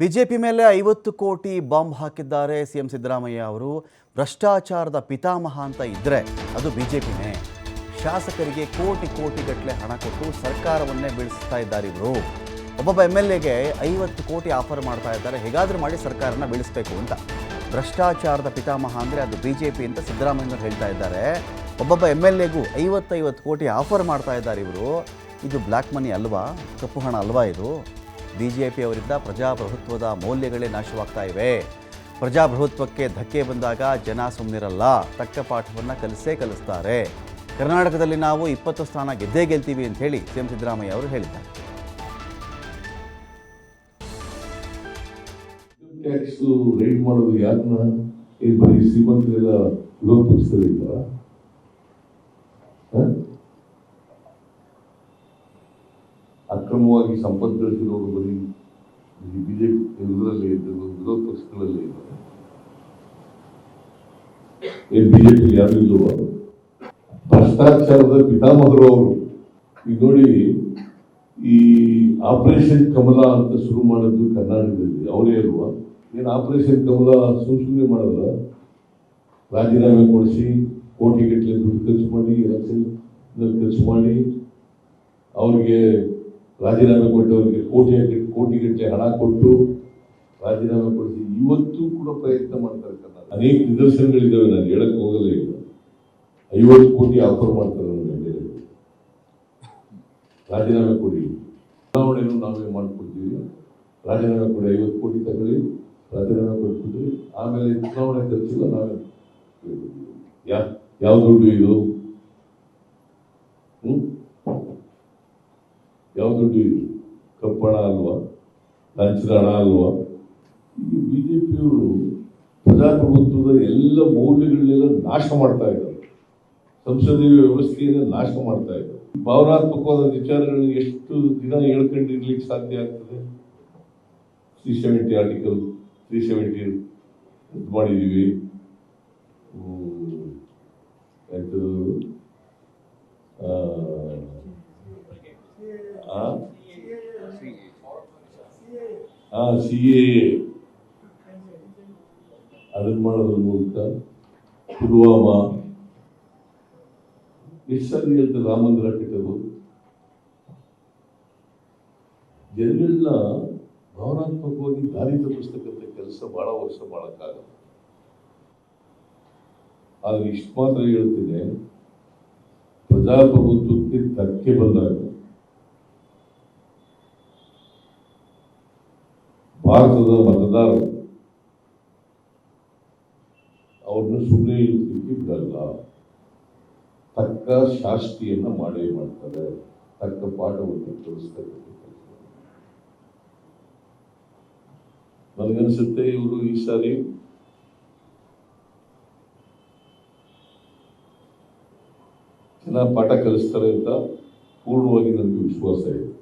BJP ಮೇಲೆ ಐವತ್ತು ಕೋಟಿ ಬಾಂಬ್ ಹಾಕಿದ್ದಾರೆ ಸಿಎಂ ಸಿದ್ದರಾಮಯ್ಯ ಅವರು. ಭ್ರಷ್ಟಾಚಾರದ ಪಿತಾಮಹ ಅಂತ ಇದ್ದರೆ ಅದು ಬಿಜೆಪಿನೇ. ಶಾಸಕರಿಗೆ ಕೋಟಿ ಕೋಟಿಗಟ್ಟಲೆ ಹಣ ಕೊಟ್ಟು ಸರ್ಕಾರವನ್ನೇ ಬೀಳಿಸ್ತಾ ಇದ್ದಾರೆ ಇವರು. ಒಬ್ಬೊಬ್ಬ ಎಂ ಎಲ್ ಎಗೆ ಐವತ್ತು ಕೋಟಿ ಆಫರ್ ಮಾಡ್ತಾ ಇದ್ದಾರೆ. ಹೇಗಾದರೂ ಮಾಡಿ ಸರ್ಕಾರನ ಬೀಳಿಸ್ಬೇಕು ಅಂತ. ಭ್ರಷ್ಟಾಚಾರದ ಪಿತಾಮಹ ಅಂದರೆ ಅದು ಬಿ ಜೆ ಅಂತ ಸಿದ್ದರಾಮಯ್ಯನವರು ಹೇಳ್ತಾ ಇದ್ದಾರೆ. ಒಬ್ಬೊಬ್ಬ ಎಂ ಎಲ್ ಎಗೂ ಐವತ್ತೈವತ್ತು ಕೋಟಿ ಆಫರ್ ಮಾಡ್ತಾ ಇದ್ದಾರೆ ಇವರು. ಇದು ಬ್ಲ್ಯಾಕ್ ಮನಿ ಅಲ್ವಾ? ಕಪ್ಪು ಹಣ ಅಲ್ವಾ ಇದು? ಬಿ ಜೆ ಪ್ರಜಾಪ್ರಭುತ್ವದ ಮೌಲ್ಯಗಳೇ ನಾಶವಾಗ್ತಾ ಇವೆ. ಪ್ರಜಾಪ್ರಭುತ್ವಕ್ಕೆ ಧಕ್ಕೆ ಬಂದಾಗ ಜನ ಸುಮ್ಮನಿರಲ್ಲ ತಕ್ಕ ಪಾಠವನ್ನು ಕಲಿಸೇ ಕಲಿಸ್ತಾರೆ. ಕರ್ನಾಟಕದಲ್ಲಿ ನಾವು ಇಪ್ಪತ್ತು ಸ್ಥಾನ ಗೆದ್ದೇ ಗೆಲ್ತೀವಿ ಅಂತ ಹೇಳಿ ಸಿ ಎಂ ಸಿದ್ದರಾಮಯ್ಯ ಅವರು ಹೇಳಿದ್ದಾರೆ. ಟ್ಯಾಕ್ಸ್ ರೈಡ್ ಮಾಡೋದು ಯಾರನ್ನ ಬರೀ ಶ್ರೀಮಂತರೆಲ್ಲ ವಿರೋಧ ಪಕ್ಷದಲ್ಲಿ ಅಕ್ರಮವಾಗಿ ಸಂಪತ್ತು ಗಳಿಸಿರೋರು ಬರೀ ಬಿಜೆಪಿ ಇದರಲ್ಲೇ ಇದ್ದರು ವಿರೋಧ ಪಕ್ಷಗಳಲ್ಲೇ ಇದ್ದಾರೆ ಜೆ ಪಿ ಯಾರು ಇಲ್ಲವ ಭ್ರಷ್ಟಾಚಾರದ ಪಿತಾಮಹರು ಅವರು. ಈಗ ನೋಡಿ, ಈ ಆಪರೇಷನ್ ಕಮಲ ಅಂತ ಶುರು ಮಾಡಿದ್ದು ಕರ್ನಾಟಕದಲ್ಲಿ. ಅವರೇ ಅಲ್ವಾ? ಏನು ಆಪರೇಷನ್ ಕಮಲ ಸುಮ್ ಸುಮ್ಮನೆ ರಾಜೀನಾಮೆ ಕೊಡಿಸಿ ಕೋಟಿಗಟ್ಟಲೆ ದುಡ್ಡು ಖರ್ಚು ಮಾಡಿ ಎಲೆಕ್ಷನ್ ಖರ್ಚು ಮಾಡಿ, ಅವ್ರಿಗೆ ರಾಜೀನಾಮೆ ಕೊಟ್ಟವರಿಗೆ ಕೋಟಿ ಕೋಟಿಗಟ್ಟಲೆ ಹಣ ಕೊಟ್ಟು ರಾಜೀನಾಮೆ ಕೊಡಿಸಿ ಇವತ್ತು ಕೂಡ ಪ್ರಯತ್ನ ಮಾಡ್ತಾರೆ ಕರ್ನಾಟಕ. ಅನೇಕ ನಿದರ್ಶನಗಳಿದ್ದಾವೆ, ನಾನು ಹೇಳಕ್ ಹೋಗಲ್ಲ ಈಗ ಐವತ್ತು ಕೋಟಿ ಆಫರ್ ಮಾಡ್ತಾರೆ ನನಗೆ ರಾಜೀನಾಮೆ ಕೊಡಿ. ಚುನಾವಣೆಯನ್ನು ನಾವೇ ಮಾಡ್ಕೊಡ್ತೀವಿ. ರಾಜೀನಾಮೆ ಕೊಡಿ, ಐವತ್ತು ಕೋಟಿ ತಗೊಳ್ಳಿ. ರಾಜೀನಾಮೆ ಕೊಟ್ಬಿಟ್ರಿ ಆಮೇಲೆ ಚುನಾವಣೆ ಖರ್ಚಿಲ್ಲ ನಾವೇ ಯಾ ಯಾವ ದುಡ್ಡು ಇದು? ಯಾವ ದುಡ್ಡು ಕಪ್ಪಣ ಅಲ್ವಾ? ಲಂಚದ ಹಣ ಅಲ್ವಾ? ಈಗ ಬಿಜೆಪಿಯವರು ಪ್ರಜಾಪ್ರಭುತ್ವದ ಎಲ್ಲ ಮೌಲ್ಯಗಳನ್ನೆಲ್ಲ ನಾಶ ಮಾಡ್ತಾ ಇದ್ದಾರೆ. ಸಂಸದೀಯ ವ್ಯವಸ್ಥೆಯನ್ನು ನಾಶ ಮಾಡ್ತಾ ಇದ್ದಾರೆ. ಭಾವನಾತ್ಮಕವಾದ ವಿಚಾರಗಳನ್ನ ಎಷ್ಟು ದಿನ ಹೇಳ್ಕೊಂಡಿರ್ಲಿಕ್ಕೆ ಸಾಧ್ಯ ಆಗ್ತದೆ? Three seventy article, three seventy ಇದು ಮಾಡಿದ್ದೀವಿ. ಆಯ್ತು. ಸಿ ಎ ಅದನ್ನ ಮಾಡೋದ್ರ ಮೂಲಕ ಪುಲ್ವಾಮಾ ಎಷ್ಟು ಅಂತ ರಾಮ ಮಂದಿರ ಕಟ್ಟೋದು ಜನಗಳನ್ನ ಭಾವನಾತ್ಮಕವಾಗಿ ದಾರಿ ತಪ್ಪಿಸ್ತಕ್ಕಂಥ ಕೆಲಸ ಬಹಳ ವರ್ಷ ಮಾಡಕ್ಕಾಗಲ್ಲ ಆದ್ರೆ ಇಷ್ಟು ಮಾತ್ರ ಹೇಳ್ತೀನಿ. ಪ್ರಜಾಪ್ರಭುತ್ವಕ್ಕೆ ಧಕ್ಕೆ ಬಂದಾಗ ಭಾರತದ ಮತದಾರರು ಅವ್ರನ್ನ ಸುಮ್ಮನೆ ಬಿಡಲ್ಲ. ತಕ್ಕ ಶಾಸ್ತಿಯನ್ನ ಮಾಡೇ ಮಾಡ್ತಾರೆ. ತಕ್ಕ ಪಾಠವನ್ನು ಕಲಿಸ್ತಕ್ಕಂಥ ಕೆಲಸ. ನನಗನ್ಸುತ್ತೆ ಇವರು ಈ ಸಾರಿ. ಚೆನ್ನಾಗಿ ಪಾಠ ಕಲಿಸ್ತಾರೆ ಅಂತ ಪೂರ್ಣವಾಗಿ ನನಗೆ ವಿಶ್ವಾಸ ಇದೆ.